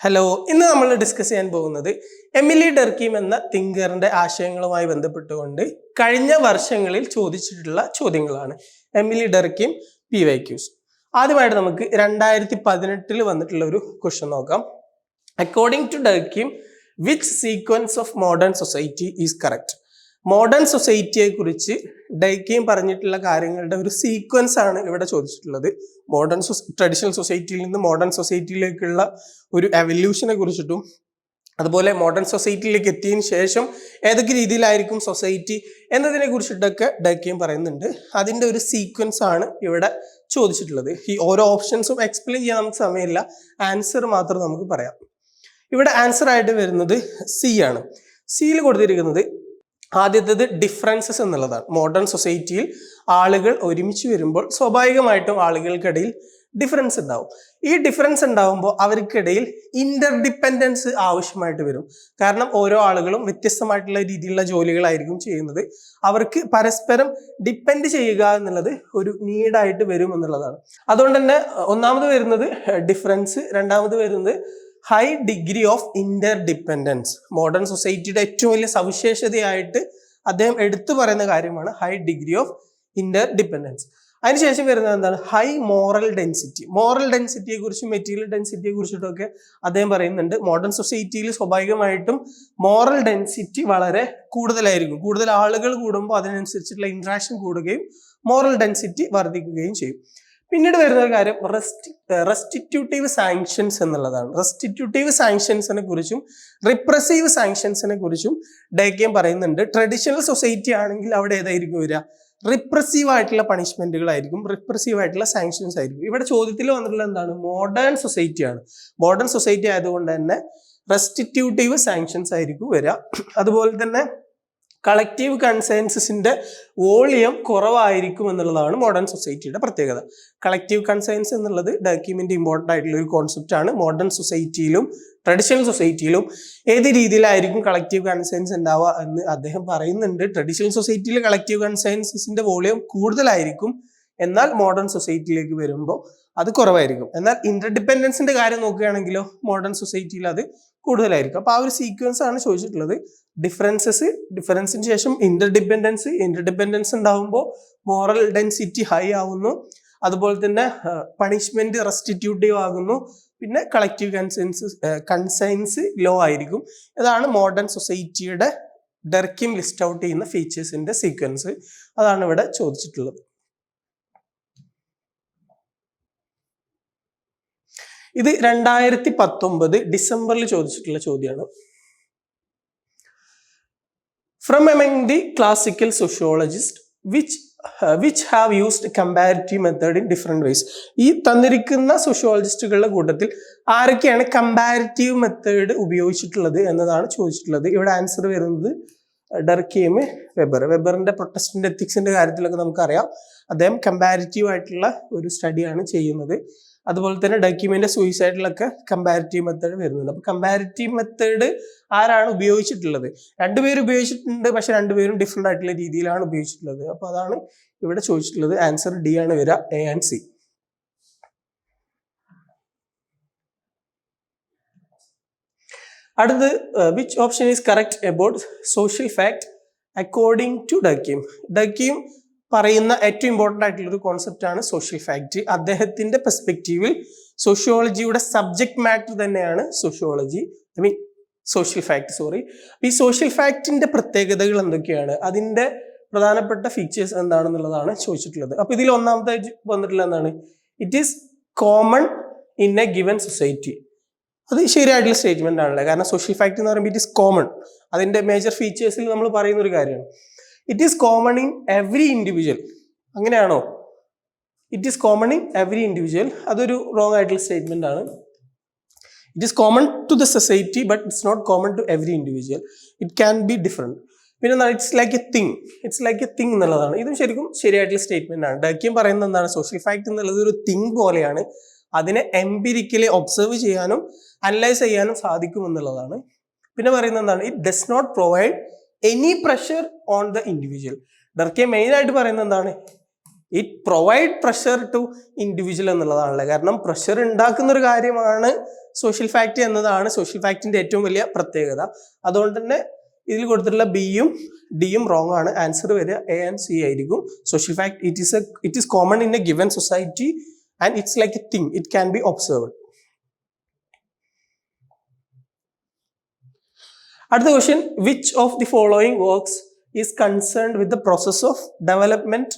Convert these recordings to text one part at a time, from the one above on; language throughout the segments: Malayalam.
ഹലോ ഇന്ന് നമ്മൾ ഡിസ്കസ് ചെയ്യാൻ പോകുന്നത് എമിലി ഡെർക്കീം എന്ന തിങ്കറിന്റെ ആശയങ്ങളുമായി ബന്ധപ്പെട്ടുകൊണ്ട് കഴിഞ്ഞ വർഷങ്ങളിൽ ചോദിച്ചിട്ടുള്ള ചോദ്യങ്ങളാണ്. Emile Durkheim P Y Qs. ആദ്യമായിട്ട് നമുക്ക് രണ്ടായിരത്തി പതിനെട്ടിൽ വന്നിട്ടുള്ള ഒരു ക്വസ്റ്റ്യൻ നോക്കാം. According to Durkheim which sequence of modern society is correct modern സൊസൈറ്റിയെ കുറിച്ച് ഡൈക്കെയും പറഞ്ഞിട്ടുള്ള കാര്യങ്ങളുടെ ഒരു സീക്വൻസ് ആണ് ഇവിടെ ചോദിച്ചിട്ടുള്ളത്. മോഡേൺ ട്രഡീഷണൽ സൊസൈറ്റിയിൽ നിന്ന് മോഡേൺ സൊസൈറ്റിയിലേക്കുള്ള ഒരു എവല്യൂഷനെ കുറിച്ചിട്ടും അതുപോലെ മോഡേൺ സൊസൈറ്റിയിലേക്ക് എത്തിയതിനു ശേഷം ഏതൊക്കെ രീതിയിലായിരിക്കും സൊസൈറ്റി എന്നതിനെ കുറിച്ചിട്ടൊക്കെ ഡൈക്കയും പറയുന്നുണ്ട്. അതിന്റെ ഒരു സീക്വൻസ് ആണ് ഇവിടെ ചോദിച്ചിട്ടുള്ളത്. ഈ ഓരോ ഓപ്ഷൻസും എക്സ്പ്ലെയിൻ ചെയ്യാൻ നമുക്ക് സമയമില്ല. ആൻസർ മാത്രം നമുക്ക് പറയാം. ഇവിടെ ആൻസർ ആയിട്ട് വരുന്നത് സി ആണ്. സിയിൽ കൊടുത്തിരിക്കുന്നത് ആദ്യത്തേത് ഡിഫറൻസസ് എന്നുള്ളതാണ്. മോഡേൺ സൊസൈറ്റിയിൽ ആളുകൾ ഒരുമിച്ച് വരുമ്പോൾ സ്വാഭാവികമായിട്ടും ആളുകൾക്കിടയിൽ ഡിഫറൻസ് ഉണ്ടാവും. ഈ ഡിഫറൻസ് ഉണ്ടാവുമ്പോൾ അവർക്കിടയിൽ ഇന്റർ ഡിപ്പെൻഡൻസ് ആവശ്യമായിട്ട് വരും. കാരണം ഓരോ ആളുകളും വ്യത്യസ്തമായിട്ടുള്ള രീതിയിലുള്ള ജോലികളായിരിക്കും ചെയ്യുന്നത്. അവർക്ക് പരസ്പരം ഡിപ്പെൻഡ് ചെയ്യുക എന്നുള്ളത് ഒരു നീഡായിട്ട് വരും എന്നുള്ളതാണ്. അതുകൊണ്ട് തന്നെ ഒന്നാമത് വരുന്നത് ഡിഫറൻസ് രണ്ടാമത് വരുന്നത് high degree of interdependence modern സൊസൈറ്റിയുടെ ഏറ്റവും വലിയ സവിശേഷതയായിട്ട് അദ്ദേഹം എടുത്തു പറയുന്ന കാര്യമാണ് high degree of interdependence അതിനുശേഷം വരുന്നത് എന്താണ്? ഹൈ മോറൽ ഡെൻസിറ്റി മോറൽ ഡെൻസിറ്റിയെ കുറിച്ചും മെറ്റീരിയൽ ഡെൻസിറ്റിയെ കുറിച്ചിട്ടൊക്കെ അദ്ദേഹം പറയുന്നുണ്ട്. മോഡേൺ സൊസൈറ്റിയിൽ സ്വാഭാവികമായിട്ടും മോറൽ ഡെൻസിറ്റി വളരെ കൂടുതലായിരിക്കും. കൂടുതൽ ആളുകൾ കൂടുമ്പോൾ അതിനനുസരിച്ചിട്ടുള്ള ഇൻട്രാക്ഷൻ കൂടുകയും മോറൽ ഡെൻസിറ്റി വർദ്ധിക്കുകയും ചെയ്യും. പിന്നീട് വരുന്ന ഒരു കാര്യം റെസ്റ്റി റെസ്റ്റിറ്റ്യൂട്ടീവ് സാങ്ഷൻസ് എന്നുള്ളതാണ്. റെസ്റ്റിറ്റ്യൂട്ടീവ് സാങ്ഷൻസിനെ കുറിച്ചും റിപ്രസീവ് സാങ്ഷൻസിനെ കുറിച്ചും ഡേക്കയും പറയുന്നുണ്ട്. ട്രഡീഷണൽ സൊസൈറ്റി ആണെങ്കിൽ അവിടെ ഏതായിരിക്കും വരിക? റിപ്രസീവ് ആയിട്ടുള്ള പണിഷ്മെന്റുകളായിരിക്കും റിപ്രസീവ് ആയിട്ടുള്ള സാങ്ഷൻസ് ആയിരിക്കും. ഇവിടെ ചോദ്യത്തിൽ വന്നിട്ടുള്ള എന്താണ്? മോഡേൺ സൊസൈറ്റി ആണ്. മോഡേൺ സൊസൈറ്റി ആയതുകൊണ്ട് തന്നെ റെസ്റ്റിറ്റ്യൂട്ടീവ് സാങ്ഷൻസ് ആയിരിക്കും വരിക. അതുപോലെ തന്നെ കളക്റ്റീവ് കൺസൈൻസസിന്റെ വോളിയം കുറവായിരിക്കും എന്നുള്ളതാണ് മോഡേൺ സൊസൈറ്റിയുടെ പ്രത്യേകത. കളക്റ്റീവ് കൺസൈൻസ് എന്നുള്ളത് ഡോക്യുമെന്റ് ഇമ്പോർട്ടന്റ് ആയിട്ടുള്ള ഒരു കോൺസെപ്റ്റ് ആണ്. മോഡേൺ സൊസൈറ്റിയിലും ട്രഡീഷണൽ സൊസൈറ്റിയിലും ഏത് രീതിയിലായിരിക്കും കളക്റ്റീവ് കൺസൈൻസ് ഉണ്ടാവുക എന്ന് അദ്ദേഹം പറയുന്നുണ്ട്. ട്രഡീഷണൽ സൊസൈറ്റിയിൽ കളക്റ്റീവ് കൺസൈൻസസിന്റെ വോളിയം കൂടുതലായിരിക്കും എന്നാൽ മോഡേൺ സൊസൈറ്റിയിലേക്ക് വരുമ്പോൾ അത് കുറവായിരിക്കും. എന്നാൽ ഇന്റർഡിപെൻഡൻസിന്റെ കാര്യം നോക്കുകയാണെങ്കിലോ മോഡേൺ സൊസൈറ്റിയിൽ അത് കൂടുതലായിരിക്കും. അപ്പൊ ആ ഒരു സീക്വൻസ് ആണ് ചോദിച്ചിട്ടുള്ളത്. ഡിഫറൻസസ് ഡിഫറൻസിന് ശേഷം ഇന്റർഡിപെൻഡൻസ് ഇന്റർഡിപെൻഡൻസ് ഉണ്ടാവുമ്പോൾ മോറൽ ഡെൻസിറ്റി ഹൈ ആവുന്നു. അതുപോലെ തന്നെ പണിഷ്മെന്റ് റെസ്റ്റിറ്റ്യൂട്ടീവ് ആകുന്നു. പിന്നെ കളക്റ്റീവ് കൺസെൻസ് കൺസൈൻസ് ലോ ആയിരിക്കും. ഇതാണ് മോഡേൺ സൊസൈറ്റിയുടെ ഡെർക്കിം ലിസ്റ്റ് ഔട്ട് ചെയ്യുന്ന ഫീച്ചേഴ്സിന്റെ സീക്വൻസ് അതാണ് ഇവിടെ ചോദിച്ചിട്ടുള്ളത്. ഇത് രണ്ടായിരത്തി പത്തൊമ്പത് ഡിസംബറിൽ ചോദിച്ചിട്ടുള്ള ചോദ്യമാണ്. From among the classical sociologist which which have used comparative method in different ways ഈ തന്നിരിക്കുന്ന സോഷ്യോളജിസ്റ്റുകളുടെ കൂട്ടത്തിൽ ആരൊക്കെയാണ് കമ്പാരിറ്റീവ് മെത്തേഡ് ഉപയോഗിച്ചിട്ടുള്ളത് എന്നതാണ് ചോദിച്ചിട്ടുള്ളത്. ഇവിടെ ആൻസർ വരുന്നത് ഡർക്കേം വെബർ. വെബറിന്റെ പ്രൊട്ടസ്റ്റന്റ് എത്തിക്സിന്റെ കാര്യത്തിലൊക്കെ നമുക്കറിയാം. അദ്ദേഹം കമ്പാരിറ്റീവ് ആയിട്ടുള്ള ഒരു സ്റ്റഡിയാണ് ചെയ്യുന്നത്. അതുപോലെ തന്നെ ഡോക്യുമെന്റ് സൂയിസൈഡിലൊക്കെ കമ്പാരിറ്റീവ് മെത്തേഡ് വരുന്നുണ്ട്. അപ്പൊ കമ്പാരിറ്റീവ് മെത്തേഡ് ആരാണ് ഉപയോഗിച്ചിട്ടുള്ളത്? രണ്ടുപേരും ഉപയോഗിച്ചിട്ടുണ്ട് പക്ഷെ രണ്ടുപേരും ഡിഫറെന്റ് ആയിട്ടുള്ള രീതിയിലാണ് ഉപയോഗിച്ചിട്ടുള്ളത്. അപ്പൊ അതാണ് ഇവിടെ ചോദിച്ചിട്ടുള്ളത്. ആൻസർ ഡി ആണ് വരിക. എ ആൻഡ് സി അടുത്തത് which option is correct about social fact according to Durkheim Durkheim പറയുന്ന ഏറ്റവും ഇമ്പോർട്ടന്റ് ആയിട്ടുള്ള ഒരു കോൺസെപ്റ്റ് ആണ് സോഷ്യൽ ഫാക്ട് അദ്ദേഹത്തിന്റെ പെർസ്പെക്റ്റീവിൽ സോഷ്യോളജിയുടെ സബ്ജക്ട് മാറ്റർ തന്നെയാണ് sociology I mean social fact sorry ഈ സോഷ്യൽ ഫാക്ടിന്റെ പ്രത്യേകതകൾ എന്തൊക്കെയാണ്? അതിന്റെ പ്രധാനപ്പെട്ട ഫീച്ചേഴ്സ് എന്താണെന്നുള്ളതാണ് ചോദിച്ചിട്ടുള്ളത്. അപ്പോൾ ഇതിൽ ഒന്നാമത്തെ വന്നിട്ടുള്ള എന്താണ്? It is common in a given society അത് ശരിയായിട്ടുള്ള സ്റ്റേറ്റ്മെന്റ് ആണല്ലേ. കാരണം സോഷ്യൽ ഫാക്ട് എന്ന് പറയുമ്പോൾ ഇറ്റ് ഈസ് കോമൺ അതിന്റെ മേജർ ഫീച്ചേഴ്സിൽ നമ്മൾ പറയുന്ന ഒരു കാര്യമാണ്. It is common in every individual അങ്ങനെയാണോ? It is common in every individual അതൊരു റോങ് ആയിട്ടുള്ള സ്റ്റേറ്റ്മെന്റ് ആണ്. It is common to the society but it's not common to every individual it can be different പിന്നെ എന്താണ്? It's like a thing it's like a thing എന്നുള്ളതാണ്. ഇതും ശരിക്കും ശരിയായിട്ടുള്ള സ്റ്റേറ്റ്മെന്റ് ആണ്. ഡാക്യം പറയുന്നത് എന്താണ്? സോഷ്യൽ ഫാക്ട് എന്നുള്ളത് ഒരു തിങ് പോലെയാണ്. അതിനെ എംപിരിക്കലി ഒബ്സർവ് ചെയ്യാനും അനലൈസ് ചെയ്യാനും സാധിക്കും എന്നുള്ളതാണ് പിന്നെ പറയുന്നത് എന്താണ്? It does not provide any pressure on the individual Durkheim main ആയിട്ട് പറയുന്നത് എന്താണ്? It provide pressure to individual എന്നുള്ളതാണല്ലേ. കാരണം പ്രഷർ ഉണ്ടാക്കുന്ന ഒരു കാര്യമാണ് സോഷ്യൽ ഫാക്ട് എന്നതാണ് സോഷ്യൽ ഫാക്ടിന്റെ ഏറ്റവും വലിയ പ്രത്യേകത. അതുകൊണ്ട് തന്നെ ഇതിൽ കൊടുത്തിട്ടുള്ള ബിയും ഡിയും റോങ് ആണ്. ആൻസർ വരിക എ ആൻഡ് സി ആയിരിക്കും. Social fact it is a it is common in a given society and it's like a thing it can be observed അടുത്ത question which of the following works is concerned with the process of development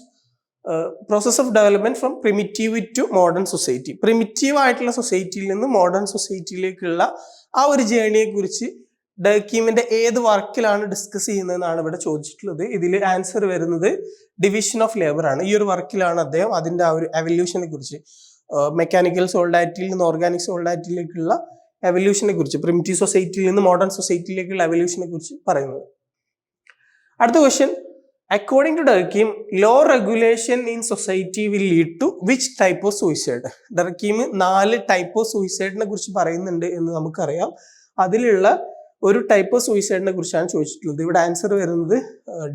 process of development from primitive to modern society primitive ആയിട്ടുള്ള സൊസൈറ്റിയിൽ നിന്ന് മോഡേൺ സൊസൈറ്റിയിലേക്കുള്ള ആ ഒരു ജേണിയെ കുറിച്ച് ഡക്കീമിന്റെ ഏത് വർക്കിലാണ് ഡിസ്കസ് ചെയ്യുന്നതെന്നാണ് ഇവിടെ ചോദിച്ചിട്ടുള്ളത്. ഇതിൽ ആൻസർ വരുന്നത് ഡിവിഷൻ ഓഫ് ലേബർ ആണ്. ഈ ഒരു വർക്കിലാണ് അദ്ദേഹം അതിന്റെ ആ ഒരു എവല്യൂഷനെ കുറിച്ച് മെക്കാനിക്കൽ സോൾഡാറ്റിയിൽ നിന്ന് ഓർഗാനിക് സോൾഡാറ്റിലേക്കുള്ള എവല്യൂഷനെ കുറിച്ച് പ്രിമിറ്റീവ് സൊസൈറ്റിയിൽ നിന്ന് മോഡേൺ സൊസൈറ്റിയിലേക്കുള്ള എവല്യൂഷനെ കുറിച്ച് പറയുന്നത്. അടുത്ത question according to Durkheim low regulation in society will lead to which type of suicide Durkheim നാല് ടൈപ്പ് ഓഫ് സൂയിസൈഡിനെ കുറിച്ച് പറയുന്നുണ്ട് എന്ന് നമുക്കറിയാം. അതിലുള്ള ഒരു ടൈപ്പ് ഓഫ് സൂയിസൈഡിനെ കുറിച്ചാണ് ചോദിച്ചിട്ടുള്ളത്. ഇവിടെ ആൻസർ വരുന്നത്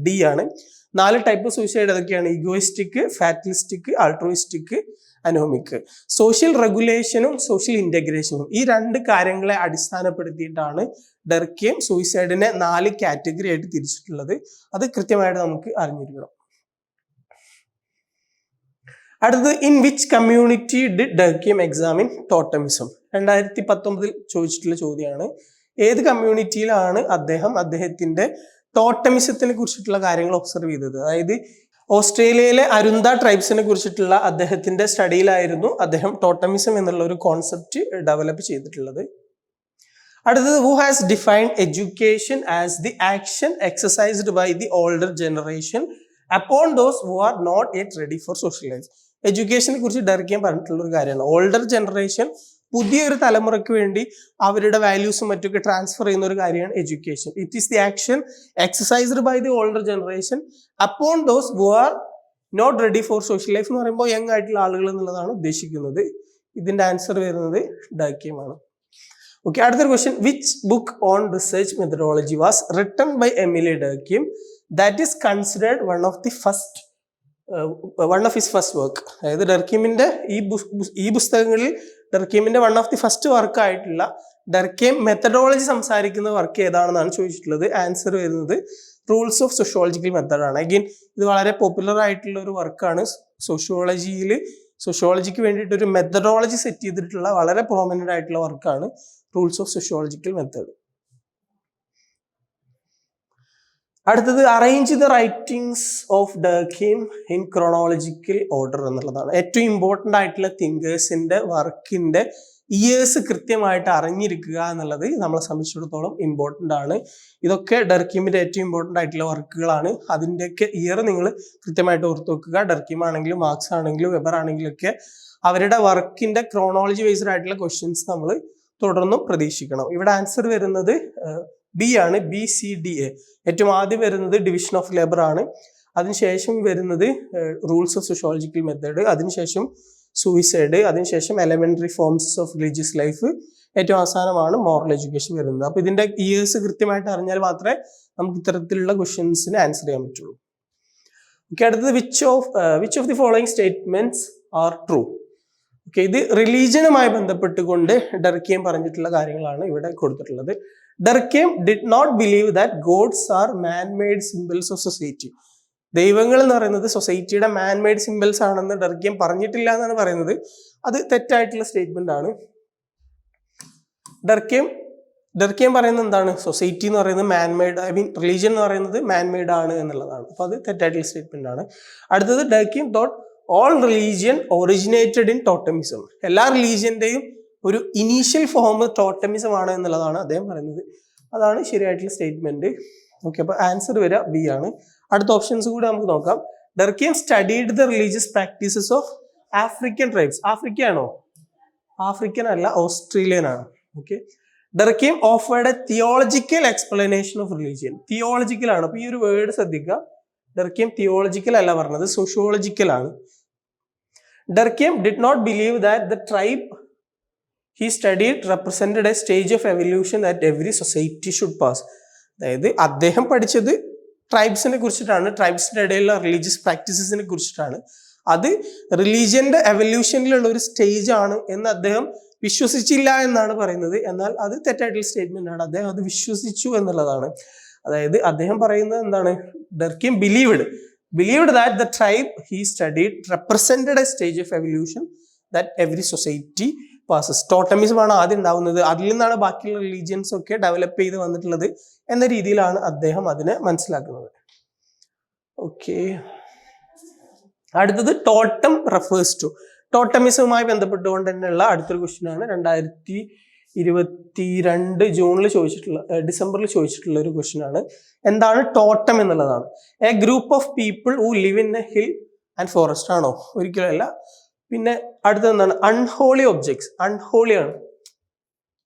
ഡി ആണ്. നാല് ടൈപ്പ് സൂയിസൈഡ് ഏതൊക്കെയാണ്? Egoistic fatalistic altruistic anomic social റെഗുലേഷനും social ഇന്റഗ്രേഷനും ഈ രണ്ട് കാര്യങ്ങളെ അടിസ്ഥാനപ്പെടുത്തിയിട്ടാണ് ഡെർക്കിയം സൂയിസൈഡിനെ നാല് കാറ്റഗറി ആയിട്ട് തിരിച്ചിട്ടുള്ളത്. അത് കൃത്യമായിട്ട് നമുക്ക് അറിഞ്ഞിരിക്കണം. അടുത്തത് in which community D Durkheim examine totemism രണ്ടായിരത്തി പത്തൊമ്പതിൽ ചോദിച്ചിട്ടുള്ള ചോദ്യമാണ്. ഏത് കമ്മ്യൂണിറ്റിയിലാണ് അദ്ദേഹം അദ്ദേഹത്തിന്റെ ടോട്ടമിസത്തിനെ കുറിച്ചിട്ടുള്ള കാര്യങ്ങൾ ഒബ്സർവ് ചെയ്തത്. അതായത് ഓസ്ട്രേലിയയിലെ അരുന്ത ട്രൈബ്സിനെ കുറിച്ചിട്ടുള്ള അദ്ദേഹത്തിന്റെ സ്റ്റഡിയിലായിരുന്നു അദ്ദേഹം ടോട്ടമിസം എന്നുള്ള ഒരു കോൺസെപ്റ്റ് ഡെവലപ്പ് ചെയ്തിട്ടുള്ളത്. അടുത്തത് who has defined education as the action exercised by the older generation upon those who are not yet ready for socialize എഡ്യൂക്കേഷനെ കുറിച്ച് ഡയറക്റ്റ് പറഞ്ഞിട്ടുള്ള ഒരു കാര്യമാണ്. ഓൾഡർ ജനറേഷൻ പുതിയൊരു തലമുറയ്ക്ക് വേണ്ടി അവരുടെ വാല്യൂസും മറ്റൊക്കെ ട്രാൻസ്ഫർ ചെയ്യുന്ന ഒരു കാര്യമാണ് education it is the action exercised by the older generation upon those who are not ready for social life എന്ന് പറയുമ്പോൾ യങ് ആയിട്ടുള്ള ആളുകൾ എന്നുള്ളതാണ് ഉദ്ദേശിക്കുന്നത്. ഇതിന്റെ ആൻസർ വരുന്നത് ഡാക്യമാണ് ഓക്കെ അടുത്തൊരു question which book on research methodology was written by Emile Durkheim that is considered one of the first one of his first work അതായത് ഡെർക്കീമിന്റെ ഈ ഈ പുസ്തകങ്ങളിൽ ഡെർക്കീമിന്റെ one of the first work ആയിട്ടുള്ള ഡെർക്കേം മെത്തഡോളജി സംസാരിക്കുന്ന വർക്ക് ഏതാണെന്നാണ് ചോദിച്ചിട്ടുള്ളത്. ആൻസർ വരുന്നത് റൂൾസ് ഓഫ് സോഷ്യോളജിക്കൽ മെത്തഡാണ് അഗെയിൻ ഇത് വളരെ പോപ്പുലർ ആയിട്ടുള്ള ഒരു വർക്കാണ് സോഷ്യോളജിയിൽ സോഷ്യോളജിക്ക് വേണ്ടിയിട്ട് ഒരു മെത്തഡോളജി സെറ്റ് ചെയ്തിട്ടുള്ള വളരെ പ്രോമിനന്റ് ആയിട്ടുള്ള വർക്കാണ് റൂൾസ് ഓഫ് സോഷ്യോളജിക്കൽ മെത്തേഡ് അടുത്തത് arrange the writings of Durkheim in chronological order എന്നുള്ളതാണ്. ഏറ്റവും ഇമ്പോർട്ടന്റ് ആയിട്ടുള്ള തിങ്കേഴ്സിന്റെ വർക്കിന്റെ ഇയേഴ്സ് കൃത്യമായിട്ട് അറിഞ്ഞിരിക്കുക എന്നുള്ളത് നമ്മളെ സംബന്ധിച്ചിടത്തോളം ഇമ്പോർട്ടന്റ് ആണ്. ഇതൊക്കെ ഡർക്കിമിന്റെ ഏറ്റവും ഇമ്പോർട്ടന്റ് ആയിട്ടുള്ള വർക്കുകളാണ്. അതിന്റെയൊക്കെ ഇയർ നിങ്ങൾ കൃത്യമായിട്ട് ഓർത്ത് വെക്കുക. ഡർക്കിം ആണെങ്കിലും മാർക്സ് ആണെങ്കിലും വെബർ ആണെങ്കിലും ഒക്കെ അവരുടെ വർക്കിന്റെ ക്രോണോളജി ബേസ്ഡ് ആയിട്ടുള്ള ക്വസ്റ്റ്യൻസ് നമ്മൾ തുടർന്നും പ്രതീക്ഷിക്കണം. ഇവിടെ ആൻസർ വരുന്നത് ബി ആണ് ബി സി ഡി എ ഏറ്റവും ആദ്യം വരുന്നത് ഡിവിഷൻ ഓഫ് ലേബർ ആണ്. അതിനുശേഷം വരുന്നത് റൂൾസ് ഓഫ് സോഷ്യോളജിക്കൽ മെത്തേഡ് അതിനുശേഷം സൂയിസൈഡ് അതിനുശേഷം elementary forms of religious life ഏറ്റവും അവസാനമാണ് മോറൽ എഡ്യൂക്കേഷൻ വരുന്നത്. അപ്പോൾ ഇതിന്റെ ഇയേഴ്സ് കൃത്യമായിട്ട് അറിഞ്ഞാൽ മാത്രമേ നമുക്ക് ഇത്തരത്തിലുള്ള ക്വസ്റ്റ്യൻസിന് ആൻസർ ചെയ്യാൻ പറ്റുള്ളൂ. ഓക്കെ അടുത്തത് which of which of the following statements are true okay ഇത് റിലീജിയനുമായി ബന്ധപ്പെട്ടുകൊണ്ട് ഡർക്കിയം പറഞ്ഞിട്ടുള്ള കാര്യങ്ങളാണ് ഇവിടെ കൊടുത്തിട്ടുള്ളത്. Durkheim did not believe that gods are man made symbols of society ദൈവങ്ങൾ എന്ന് പറയുന്നത് സൊസൈറ്റിയുടെ മാൻ മെയ്ഡ് സിമ്പിൾസ് ആണെന്ന് ഡർക്കേം പറഞ്ഞിട്ടില്ല എന്നാണ് പറയുന്നത്. അത് തെറ്റായിട്ടുള്ള സ്റ്റേറ്റ്മെന്റ് ആണ്. ഡർക്കേം ഡർക്കേം പറയുന്നത് എന്താണ്? സൊസൈറ്റി എന്ന് പറയുന്നത് man made I mean religion എന്ന് പറയുന്നത് മാൻ മെയ്ഡ് ആണ് എന്നുള്ളതാണ്. അപ്പൊ അത് തെറ്റായിട്ടുള്ള സ്റ്റേറ്റ്മെന്റ് ആണ്. അടുത്തത് Durkheim thought all religion originated in totemism എല്ലാ റിലീജിയന്റെയും ഒരു ഇനീഷ്യൽ ഫോം ടോട്ടമിസം ആണ് എന്നുള്ളതാണ് അദ്ദേഹം പറയുന്നത്. അതാണ് ശരിയായിട്ടുള്ള സ്റ്റേറ്റ്മെന്റ് ഓക്കെ അപ്പൊ ആൻസർ വരിക ബി ആണ്. അടുത്ത ഓപ്ഷൻസ് കൂടെ നമുക്ക് നോക്കാം. Durkheim studied the religious practices of African tribes Africa ആണോ ആഫ്രിക്കൻ അല്ല ഓസ്ട്രേലിയൻ ആണ്. Okay Durkheim offered a theological explanation of religion theological ആണ്. അപ്പൊ ഈ ഒരു വേർഡ് ശ്രദ്ധിക്കുക. ഡെർക്കിയം തിയോളജിക്കൽ അല്ല പറഞ്ഞത് സോഷ്യോളജിക്കൽ ആണ്. Durkheim did not believe that the tribe he studied represented a stage of evolution that every society should pass അതായത് അദ്ദേഹം പഠിച്ചത് ട്രൈബ്സിനെ കുറിച്ചിട്ടാണ്. ട്രൈബ്സിന്റെ ഇടയിലുള്ള റിലീജിയസ് പ്രാക്ടീസസിനെ കുറിച്ചിട്ടാണ്. അത് റിലീജിയന്റെ എവല്യൂഷനിലുള്ള ഒരു സ്റ്റേജ് ആണ് എന്ന് അദ്ദേഹം വിശ്വസിച്ചില്ല എന്നാണ് പറയുന്നത്. എന്നാൽ അത് തെറ്റായിട്ടുള്ള സ്റ്റേറ്റ്മെന്റ് ആണ്. അദ്ദേഹം അത് വിശ്വസിച്ചു എന്നുള്ളതാണ്. അതായത് അദ്ദേഹം പറയുന്നത് എന്താണ്? Durkheim believed believed that the tribe he studied represented a stage of evolution that every society passes totemism ആണ് ആദ്യം ഉണ്ടാവുന്നത്. അതിൽ നിന്നാണ് ബാക്കിയുള്ള റിലീജിയൻസ് ഒക്കെ ഡെവലപ്പ് ചെയ്ത് വന്നിട്ടുള്ളത് എന്ന രീതിയിലാണ് അദ്ദേഹം അതിനെ മനസ്സിലാക്കുന്നത്. ഓക്കെ അടുത്തത് ടോട്ടം റെഫേഴ്സ് ടു ടോട്ടമിസവുമായി ബന്ധപ്പെട്ടുകൊണ്ട് തന്നെയുള്ള അടുത്തൊരു ക്വസ്റ്റ്യൻ ആണ്. രണ്ടായിരത്തി ഇരുപത്തി രണ്ട് ജൂണിൽ ചോദിച്ചിട്ടുള്ള ഡിസംബറിൽ ചോദിച്ചിട്ടുള്ള ഒരു ക്വസ്റ്റ്യൻ ആണ്. എന്താണ് ടോട്ടം എന്നുള്ളതാണ്? A group of people who live in a hill and forest ആണോ? ഒരിക്കലും അല്ല. പിന്നെ അടുത്തത് എന്താണ്? അൺഹോളി ഒബ്ജക്ട്സ് അൺഹോളി ആണ്.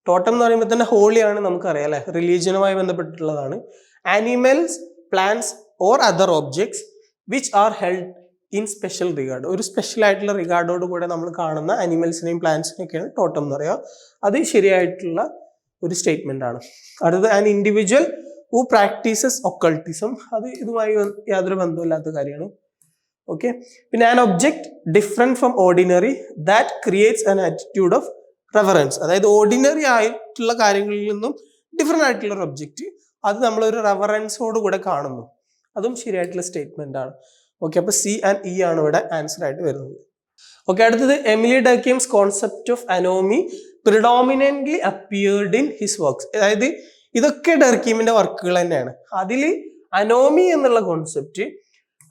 ടോട്ടം എന്ന് പറയുമ്പോൾ തന്നെ ഹോളി ആണ് നമുക്കറിയാം അല്ലെ? റിലീജിയനുമായി ബന്ധപ്പെട്ടിട്ടുള്ളതാണ്. Animals plants or other objects which are held in special regard ഒരു സ്പെഷ്യൽ ആയിട്ടുള്ള റിഗാർഡോട് കൂടെ നമ്മൾ കാണുന്ന അനിമൽസിനെയും പ്ലാന്റ്സിനെയും ഒക്കെയാണ് ടോട്ടം എന്ന് പറയുക. അത് ശരിയായിട്ടുള്ള ഒരു സ്റ്റേറ്റ്മെന്റ് ആണ്. അടുത്തത് an individual who practices occultism അത് ഇതുമായി യാതൊരു ബന്ധമില്ലാത്ത കാര്യമാണ്. ഓക്കെ പിന്നെ an object different from ordinary that creates an attitude of reference അതായത് ഓർഡിനറി ആയിട്ടുള്ള കാര്യങ്ങളിൽ നിന്നും ഡിഫറെന്റ് ആയിട്ടുള്ള ഒരു ഒബ്ജക്റ്റ് അത് നമ്മളൊരു റെഫറൻസോട് കൂടെ കാണുന്നു. അതും ശരിയായിട്ടുള്ള സ്റ്റേറ്റ്മെന്റ് ആണ്. ഓക്കെ അപ്പൊ സി ആൻഡ് ഇ ആണ് ഇവിടെ ആൻസർ ആയിട്ട് വരുന്നത്. ഓക്കെ അടുത്തത് Emile Durkheim's concept of anomie predominantly appeared in his works അതായത് ഇതൊക്കെ ഡർക്കീമിന്റെ വർക്കുകൾ തന്നെയാണ്. അതിൽ അനോമി എന്നുള്ള കോൺസെപ്റ്റ്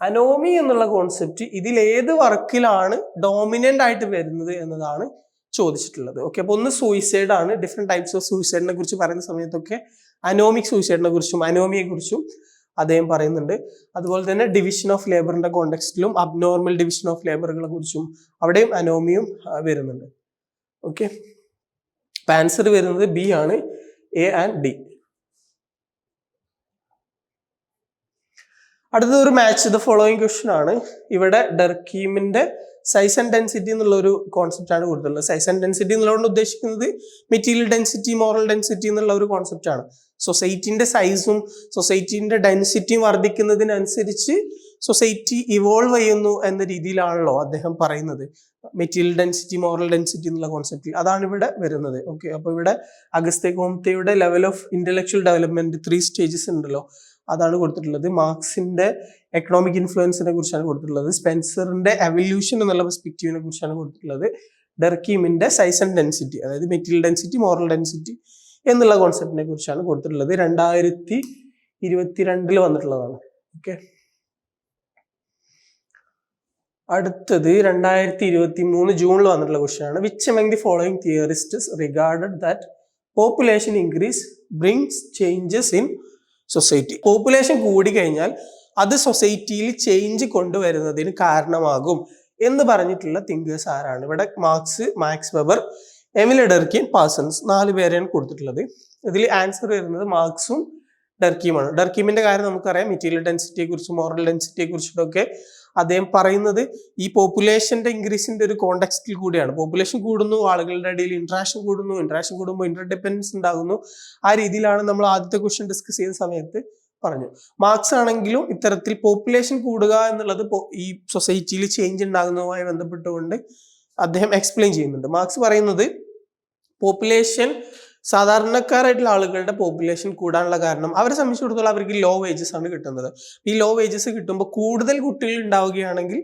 അനോമി എന്നുള്ള കോൺസെപ്റ്റ് ഇതിൽ ഏത് വർക്കിലാണ് ഡോമിനന്റ് ആയിട്ട് വരുന്നത് എന്നതാണ് ചോദിച്ചിട്ടുള്ളത്. ഓക്കെ അപ്പോൾ ഒന്ന് സൂയിസൈഡ് ആണ്. ഡിഫറെന്റ് ടൈപ്സ് ഓഫ് സൂയിസൈഡിനെ കുറിച്ച് പറയുന്ന സമയത്തൊക്കെ അനോമിക് സൂയിസൈഡിനെ കുറിച്ചും അനോമിയെ കുറിച്ചും അദ്ദേഹം പറയുന്നുണ്ട്. അതുപോലെ തന്നെ ഡിവിഷൻ ഓഫ് ലേബറിന്റെ കോണ്ടെക്സ്റ്റിലും അബ്നോർമൽ ഡിവിഷൻ ഓഫ് ലേബറുകളെ കുറിച്ചും അവിടെയും അനോമിയും വരുന്നുണ്ട്. ഓക്കെ ആൻസർ വരുന്നത് ബി ആണ്. എ ആൻഡ് ഡി അടുത്തത് ഒരു മാച്ച് ദ ഫോളോയിങ് ക്വസ്റ്റ്യൻ ആണ്. ഇവിടെ ഡെർക്കീമിന്റെ സൈസ് ആൻഡ് ഡെൻസിറ്റി എന്നുള്ള ഒരു കോൺസെപ്റ്റ് ആണ് കൊടുത്തിട്ടുള്ളത്. സൈസ് ആൻഡ് ഡെൻസിറ്റി എന്നുള്ളതുകൊണ്ട് ഉദ്ദേശിക്കുന്നത് മെറ്റീരിയൽ ഡെൻസിറ്റി മോറൽ ഡെൻസിറ്റി എന്നുള്ള ഒരു കോൺസെപ്റ്റ് ആണ് സൊസൈറ്റിന്റെ സൈസും സൊസൈറ്റിന്റെ ഡെൻസിറ്റിയും വർദ്ധിക്കുന്നതിനനുസരിച്ച് സൊസൈറ്റി ഇവോൾവ് ചെയ്യുന്നു എന്ന രീതിയിലാണല്ലോ അദ്ദേഹം പറയുന്നത്. മെറ്റീരിയൽ ഡെൻസിറ്റി മോറൽ ഡെൻസിറ്റി എന്നുള്ള കോൺസെപ്റ്റ് അതാണ് ഇവിടെ വരുന്നത്. ഓക്കെ അപ്പോൾ ഇവിടെ Auguste കോംതയുടെ level of intellectual development three stages ഉണ്ടല്ലോ. അതാണ് കൊടുത്തിട്ടുള്ളത്. മാർക്സിന്റെ എക്കണോമിക് ഇൻഫ്ലുവൻസിനെ കുറിച്ചാണ് കൊടുത്തിട്ടുള്ളത്. സ്പെൻസറിന്റെ എവല്യൂഷൻ എന്നുള്ള പെർസ്പെക്റ്റീവിനെ കുറിച്ചാണ് കൊടുത്തിട്ടുള്ളത്. ഡെർക്കീമിന്റെ സൈസ് ആൻഡ് ഡെൻസിറ്റി അതായത് മെറ്റീരിയൽ ഡെൻസിറ്റി മോറൽ ഡെൻസിറ്റി എന്നുള്ള കോൺസെപ്റ്റിനെ കുറിച്ചാണ് കൊടുത്തിട്ടുള്ളത്. രണ്ടായിരത്തി ഇരുപത്തിരണ്ടിൽ വന്നിട്ടുള്ളതാണ്. ഓക്കെ അടുത്തത് രണ്ടായിരത്തി ഇരുപത്തി മൂന്ന് ജൂണിൽ വന്നിട്ടുള്ള ക്വസ്റ്റ്യൻ ആണ്. Which among the following theorists regarded that population increase brings changes in society population കൂടി കഴിഞ്ഞാൽ അത് സൊസൈറ്റിയിൽ ചേഞ്ച് കൊണ്ടുവരുന്നതിന് കാരണമാകും എന്ന് പറഞ്ഞിട്ടുള്ള തിങ്കേഴ്സ് ആരാണ്? ഇവിടെ Marx Max Weber Emile Durkheim Parsons നാല് പേരെയാണ് കൊടുത്തിട്ടുള്ളത്. ഇതിൽ ആൻസർ വരുന്നത് മാർക്സും ഡെർക്കിയുമാണ്. ഡർക്കിമിന്റെ കാര്യം നമുക്കറിയാം. മെറ്റീരിയൽ ഡെൻസിറ്റിയെ കുറിച്ചും മോറൽ ഡെൻസിറ്റിയെ കുറിച്ചിട്ടൊക്കെ അദ്ദേഹം പറയുന്നത് ഈ പോപ്പുലേഷന്റെ ഇൻക്രീസിന്റെ ഒരു കോണ്ടെക്സ്റ്റിൽ കൂടിയാണ്. പോപ്പുലേഷൻ കൂടുന്നു ആളുകളുടെ ഇടയിൽ ഇന്ററാക്ഷൻ കൂടുന്നു ഇന്ററാക്ഷൻ കൂടുമ്പോൾ ഇന്റർഡിപെൻഡൻസ് ഉണ്ടാകുന്നു. ആ രീതിയിലാണ് നമ്മൾ ആദ്യത്തെ ക്വസ്റ്റ്യൻ ഡിസ്കസ് ചെയ്ത സമയത്ത് പറഞ്ഞു. മാർക്സ് ആണെങ്കിലും ഇത്തരത്തിൽ പോപ്പുലേഷൻ കൂടുക എന്നുള്ളത് ഈ സൊസൈറ്റിയിൽ ചേഞ്ച് ഉണ്ടാകുന്നതുമായി ബന്ധപ്പെട്ടുകൊണ്ട് അദ്ദേഹം എക്സ്പ്ലെയിൻ ചെയ്യുന്നുണ്ട്. മാർക്സ് പറയുന്നത് പോപ്പുലേഷൻ സാധാരണക്കാരായിട്ടുള്ള ആളുകളുടെ പോപ്പുലേഷൻ കൂടാനുള്ള കാരണം അവരെ സംബന്ധിച്ചിടത്തോളം അവർക്ക് ലോ വേജസ് ആണ് കിട്ടുന്നത്. ഈ ലോ വേജസ് കിട്ടുമ്പോൾ കൂടുതൽ കുട്ടികൾ ഉണ്ടാവുകയാണെങ്കിൽ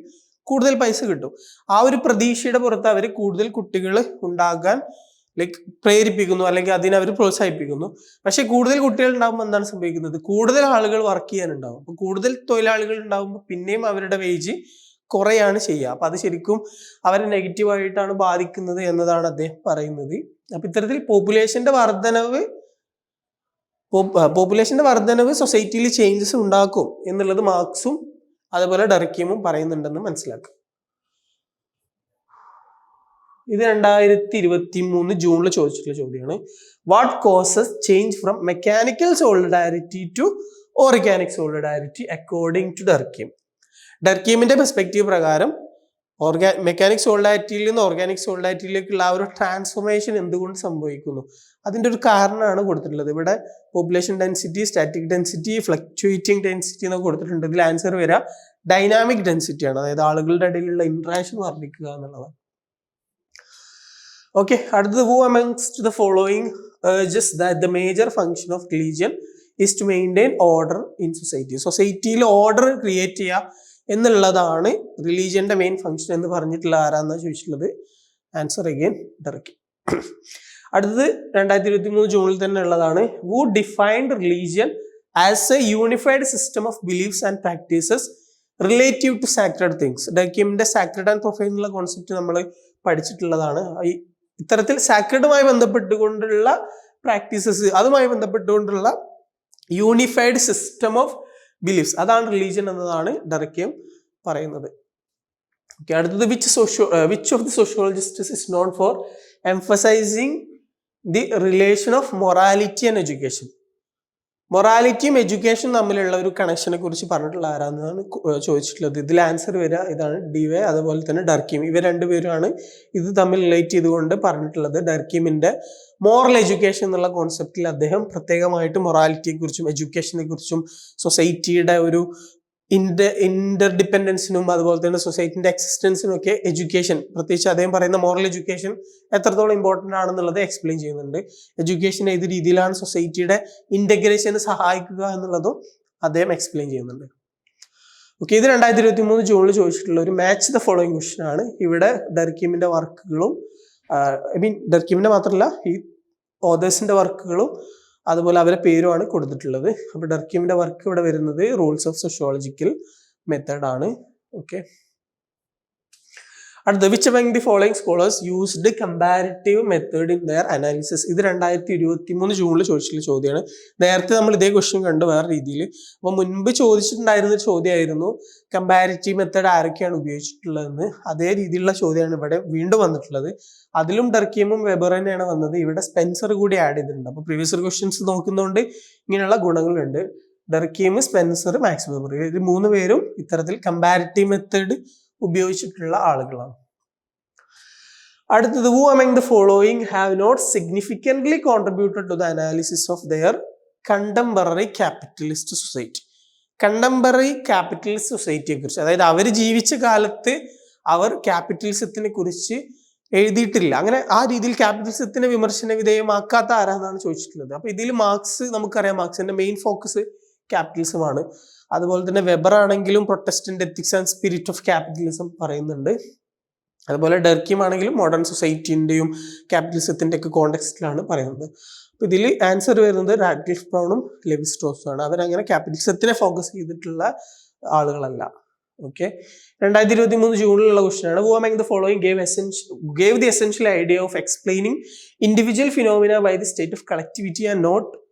കൂടുതൽ പൈസ കിട്ടും. ആ ഒരു പ്രതീക്ഷയുടെ പുറത്ത് അവർ കൂടുതൽ കുട്ടികൾ ഉണ്ടാകാൻ ലൈക്ക് പ്രേരിപ്പിക്കുന്നു അല്ലെങ്കിൽ അതിനെ അവർ പ്രോത്സാഹിപ്പിക്കുന്നു. പക്ഷെ കൂടുതൽ കുട്ടികൾ ഉണ്ടാകുമ്പോൾ എന്താണ് സംഭവിക്കുന്നത്? കൂടുതൽ ആളുകൾ വർക്ക് ചെയ്യാനുണ്ടാവും. അപ്പോൾ കൂടുതൽ തൊഴിലാളികൾ ഉണ്ടാകുമ്പോൾ പിന്നെയും അവരുടെ വേജ് കുറയാണ് ചെയ്യുക. അപ്പൊ അത് ശരിക്കും അവരെ നെഗറ്റീവായിട്ടാണ് ബാധിക്കുന്നത് എന്നതാണ് അദ്ദേഹം പറയുന്നത്. അപ്പൊ ഇത്തരത്തിൽ പോപ്പുലേഷന്റെ വർധനവ് പോപ്പുലേഷന്റെ വർധനവ് സൊസൈറ്റിയിൽ ചേഞ്ചസ് ഉണ്ടാക്കും എന്നുള്ളത് മാർക്സും അതുപോലെ ഡെറക്കിയമും പറയുന്നുണ്ടെന്ന് മനസ്സിലാക്കുക ഇത് രണ്ടായിരത്തി ഇരുപത്തി മൂന്ന് ജൂണിൽ ചോദിച്ചിട്ടുള്ള ചോദ്യമാണ്. What causes change from mechanical solidarity to organic solidarity according to Durkheim ഡെർക്കിയമിന്റെ perspective പ്രകാരം ഓർഗാ മെക്കാനിക് സോളിഡാറ്റിയിൽ നിന്ന് ഓർഗാനിക് സോളിഡാറ്റിയിലേക്കുള്ള ആ ഒരു ട്രാൻസ്ഫോർമേഷൻ എന്തുകൊണ്ട് സംഭവിക്കുന്നു? അതിന്റെ ഒരു കാരണമാണ് കൊടുത്തിട്ടുള്ളത്. ഇവിടെ population density static density fluctuating density എന്നൊക്കെ കൊടുത്തിട്ടുണ്ട്. ഇതിൽ ആൻസർ വരിക ഡൈനാമിക് ഡെൻസിറ്റിയാണ് അതായത് ആളുകളുടെ ഇടയിലുള്ള ഇൻട്രാക്ഷൻ വർദ്ധിക്കുക എന്നുള്ളതാണ്. ഓക്കെ അടുത്തത് who amongst the following just that the major function of religion is to maintain order in society സൊസൈറ്റിയിൽ ഓർഡർ ക്രിയേറ്റ് ചെയ്യുക എന്നുള്ളതാണ് റിലീജിയന്റെ മെയിൻ ഫങ്ഷൻ എന്ന് പറഞ്ഞിട്ടുള്ള ആരാന്നാ ചോദിച്ചിട്ടുള്ളത്? ആൻസർ അഗെയിൻ ഡെറക്കി അടുത്തത് രണ്ടായിരത്തി ഇരുപത്തി മൂന്ന് ജൂണിൽ തന്നെ ഉള്ളതാണ്. Who defined religion as a unified system of beliefs and practices relative to sacred things ഡക്കിമിന്റെ sacred and profane എന്നുള്ള കോൺസെപ്റ്റ് നമ്മൾ പഠിച്ചിട്ടുള്ളതാണ്. ഇത്തരത്തിൽ സാക്രഡുമായി ബന്ധപ്പെട്ടുകൊണ്ടുള്ള പ്രാക്ടീസസ് അതുമായി ബന്ധപ്പെട്ടുകൊണ്ടുള്ള യൂണിഫൈഡ് സിസ്റ്റം ഓഫ് ബിലീഫ്സ് അതാണ് റിലീജിയൻ എന്നതാണ് ഡെറക്കിയം പറയുന്നത്. ഓക്കെ അടുത്തത് which socio which of the sociologists is known for emphasizing the relation of morality and education മൊറാലിറ്റിയും എഡ്യൂക്കേഷനും തമ്മിലുള്ള ഒരു കണക്ഷനെ കുറിച്ച് പറഞ്ഞിട്ടുള്ള ആരാന്നാണ് ചോദിച്ചിട്ടുള്ളത്. ഇതിൽ ആൻസർ വരിക ഇതാണ് ഡിവെ അതുപോലെ തന്നെ ഡർക്കിം ഇവ രണ്ടുപേരുമാണ് ഇത് തമ്മിൽ റിലേറ്റ് ചെയ്തുകൊണ്ട് പറഞ്ഞിട്ടുള്ളത്. ഡർക്കിമിന്റെ മോറൽ എഡ്യൂക്കേഷൻ എന്നുള്ള കോൺസെപ്റ്റിൽ അദ്ദേഹം പ്രത്യേകമായിട്ട് മൊറാലിറ്റിയെക്കുറിച്ചും എഡ്യൂക്കേഷനെ കുറിച്ചും സൊസൈറ്റിയുടെ ഒരു ഇന്റർ ഇന്റർഡിപ്പെൻഡൻസിനും അതുപോലെ തന്നെ സൊസൈറ്റിന്റെ എക്സിസ്റ്റൻസിനും ഒക്കെ എഡ്യൂക്കേഷൻ പ്രത്യേകിച്ച് അദ്ദേഹം പറയുന്ന മോറൽ എഡ്യൂക്കേഷൻ എത്രത്തോളം ഇമ്പോർട്ടന്റ് ആണെന്നുള്ളത് എക്സ്പ്ലെയിൻ ചെയ്യുന്നുണ്ട്. എഡ്യൂക്കേഷൻ ഏത് രീതിയിലാണ് സൊസൈറ്റിയുടെ ഇന്റഗ്രേഷന് സഹായിക്കുക എന്നുള്ളതും അദ്ദേഹം എക്സ്പ്ലെയിൻ ചെയ്യുന്നുണ്ട്. ഓക്കെ ഇത് രണ്ടായിരത്തി ഇരുപത്തി മൂന്ന് ജൂണിൽ ചോദിച്ചിട്ടുള്ള ഒരു മാച്ച് ദ ഫോളോയിങ് ക്വസ്റ്റൻ ആണ്. ഇവിടെ ഡർക്കിമിന്റെ വർക്കുകളും ഐ മീൻ ഡർക്കിമിന്റെ മാത്രമല്ല ഈ ഓതേഴ്സിന്റെ വർക്കുകളും അതുപോലെ അവരെ പേരുമാണ് കൊടുത്തിട്ടുള്ളത്. അപ്പോൾ ഡർക്കിമിന്റെ വർക്ക് ഇവിടെ വരുന്നത് റൂൾസ് ഓഫ് സോഷ്യോളജിക്കൽ മെത്തേഡ് ആണ്. ഓക്കെ അടുത്ത which among the following scholars used comparative method in their analysis ഇത് രണ്ടായിരത്തി ഇരുപത്തി മൂന്ന് ജൂണിൽ ചോദിച്ചിട്ടുള്ള ചോദ്യമാണ്. നേരത്തെ നമ്മൾ ഇതേ ക്വസ്റ്റ്യൻ കണ്ടു വേറെ രീതിയിൽ. അപ്പോൾ മുൻപ് ചോദിച്ചിട്ടുണ്ടായിരുന്ന ചോദ്യമായിരുന്നു കമ്പാരിറ്റീവ് മെത്തേഡ് ആരൊക്കെയാണ് ഉപയോഗിച്ചിട്ടുള്ളതെന്ന്. അതേ രീതിയിലുള്ള ചോദ്യമാണ് ഇവിടെ വീണ്ടും വന്നിട്ടുള്ളത്. അതിലും ഡർക്കിയമും വെബർ തന്നെയാണ് വന്നത്. ഇവിടെ സ്പെൻസർ കൂടി ആഡ് ചെയ്തിട്ടുണ്ട്. അപ്പോൾ പ്രീവിയസ് ക്വസ്റ്റ്യൻസ് നോക്കുന്നതുകൊണ്ട് ഇങ്ങനെയുള്ള ഗുണങ്ങളുണ്ട്. ഡർക്കിയം സ്പെൻസർ മാക്സ് വെബർ ഇത് മൂന്ന് പേരും ഇത്തരത്തിൽ കമ്പാരിറ്റീവ് മെത്തേഡ് ഉപയോഗിച്ചിട്ടുള്ള ആളുകളാണ്. അടുത്തത് who among the following have not significantly contributed to the analysis of their contemporary capitalist society contemporary capitalist സൊസൈറ്റിയെ കുറിച്ച്. അതായത് അവർ ജീവിച്ച കാലത്ത് അവർ ക്യാപിറ്റലിസത്തിനെ കുറിച്ച് എഴുതിയിട്ടില്ല. അങ്ങനെ ആ രീതിയിൽ ക്യാപിറ്റലിസത്തിനെ വിമർശന വിധേയമാക്കാത്ത ആരാന്നാണ് ചോദിച്ചിട്ടുള്ളത്? അപ്പൊ ഇതിൽ മാർക്സ് നമുക്കറിയാം മാർക്സിന്റെ മെയിൻ ഫോക്കസ് ക്യാപിറ്റലിസമാണ് അതുപോലെ തന്നെ വെബർ ആണെങ്കിലും Protestant ethics and spirit of capitalism പറയുന്നുണ്ട്. അതുപോലെ ഡെർക്കിയം ആണെങ്കിലും മോഡേൺ സൊസൈറ്റിന്റെയും ക്യാപിറ്റലിസത്തിന്റെ ഒക്കെ കോണ്ടെക്സ്റ്റിലാണ് പറയുന്നത്. അപ്പോൾ ഇതിൽ ആൻസർ വരുന്നത് റാഡ്ക്ലിഫ് ബ്രൗണും ലെവി സ്ട്രോസും ആണ്. അവരങ്ങനെ ക്യാപിറ്റലിസത്തിനെ ഫോക്കസ് ചെയ്തിട്ടുള്ള ആളുകളല്ല. ഓക്കെ രണ്ടായിരത്തി ഇരുപത്തി മൂന്ന് ജൂണിലുള്ള ക്വസ്റ്റൻ ആണ്. Who among the following gave essential gave the essential idea of explaining individual phenomena by the state of collectivity and not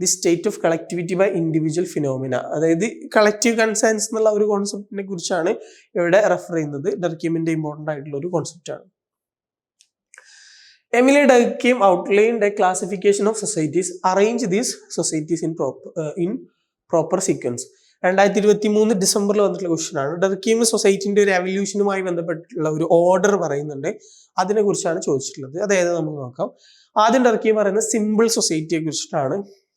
the state of collectivity by individual phenomena. അതായത് കളക്റ്റീവ് കൺസേൺസ് എന്നുള്ള ഒരു കോൺസെപ്റ്റിനെ കുറിച്ചാണ് ഇവിടെ റെഫർ ചെയ്യുന്നത്. ഡർക്കിമിന്റെ ഇമ്പോർട്ടന്റ് ആയിട്ടുള്ള ഒരു കോൺസെപ്റ്റ് ആണ്. Emile out outlined a classification of societies. Arrange these societies in proper in proper sequence. രണ്ടായിരത്തി ഇരുപത്തി മൂന്ന് ഡിസംബറിൽ വന്നിട്ടുള്ള ക്വസ്റ്റൻ ആണ്. ഡർക്കീം സൊസൈറ്റിന്റെ ഒരു എവല്യൂഷനുമായി ബന്ധപ്പെട്ടുള്ള ഒരു ഓർഡർ പറയുന്നുണ്ട്. അതിനെ കുറിച്ചാണ് ചോദിച്ചിട്ടുള്ളത്. അതായത് നമുക്ക് നോക്കാം. ആദ്യം ഡർക്കീം പറയുന്നത് സിമ്പിൾ സൊസൈറ്റിയെ കുറിച്ചിട്ടാണ്.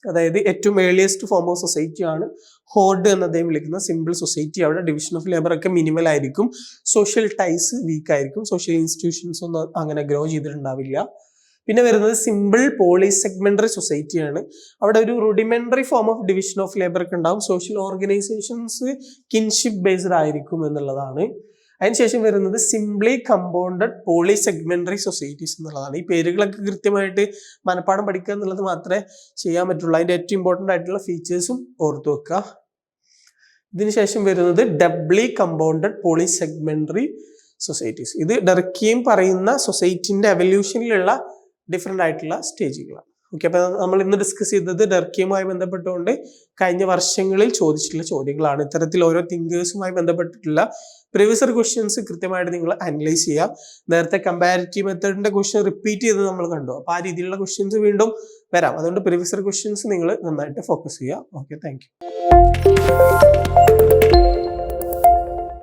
അതായത് ഏറ്റവും ഏർലിയസ്റ്റ് ഫോം ഓഫ് സൊസൈറ്റി ആണ് ഹോർഡ് എന്ന് അദ്ദേഹം വിളിക്കുന്ന സിമ്പിൾ സൊസൈറ്റി അവിടെ ഡിവിഷൻ ഓഫ് ലേബർ ഒക്കെ മിനിമൽ ആയിരിക്കും. സോഷ്യൽ ടൈസ് വീക്ക് ആയിരിക്കും. സോഷ്യൽ ഇൻസ്റ്റിറ്റ്യൂഷൻസ് ഒന്നും അങ്ങനെ ഗ്രോ ചെയ്തിട്ടുണ്ടാവില്ല. പിന്നെ വരുന്നത് സിമ്പിൾ പോളി സെഗ്മെന്ററി സൊസൈറ്റിയാണ് അവിടെ ഒരു rudimentary form of division of labour ഒക്കെ ഉണ്ടാവും. സോഷ്യൽ ഓർഗനൈസേഷൻസ് കിൻഷിപ്പ് ബേസ്ഡ് ആയിരിക്കും എന്നുള്ളതാണ്. അതിനുശേഷം വരുന്നത് simply compounded poly segmentary societies എന്നുള്ളതാണ്. ഈ പേരുകളൊക്കെ കൃത്യമായിട്ട് മനഃപ്പാടം പഠിക്കുക എന്നുള്ളത് മാത്രമേ ചെയ്യാൻ പറ്റുള്ളൂ. അതിന്റെ ഏറ്റവും ഇമ്പോർട്ടന്റ് ആയിട്ടുള്ള ഫീച്ചേഴ്സും ഓർത്തു വെക്കുക. ഇതിനുശേഷം വരുന്നത് doubly compounded poly segmentary societies ഇത് ഡെറക്കിയും പറയുന്ന സൊസൈറ്റിന്റെ എവല്യൂഷനിലുള്ള ഡിഫറെന്റ് ആയിട്ടുള്ള സ്റ്റേജുകളാണ്. ഓക്കെ അപ്പൊ നമ്മൾ ഇന്ന് ഡിസ്കസ് ചെയ്തത് ഡർക്കിയുമായി ബന്ധപ്പെട്ടുകൊണ്ട് കഴിഞ്ഞ വർഷങ്ങളിൽ ചോദിച്ചിട്ടുള്ള ചോദ്യങ്ങളാണ്. ഇത്തരത്തിൽ ഓരോ തിങ്കേഴ്സുമായി ബന്ധപ്പെട്ടിട്ടുള്ള പ്രീവിയസർ ക്വസ്റ്റ്യൻസ് കൃത്യമായിട്ട് നിങ്ങൾ അനലൈസ് ചെയ്യുക നേരത്തെ കമ്പാരിറ്റീവ് മെത്തേഡിന്റെ ക്വസ്റ്റ്യൻ റിപ്പീറ്റ് ചെയ്ത് നമ്മൾ കണ്ടു. അപ്പോൾ ആ രീതിയിലുള്ള ക്വസ്റ്റ്യൻസ് വീണ്ടും വരാം. അതുകൊണ്ട് പ്രീവിയസർ ക്വസ്റ്റ്യൻസ് നിങ്ങൾ നന്നായിട്ട് ഫോക്കസ് ചെയ്യുക. Okay thank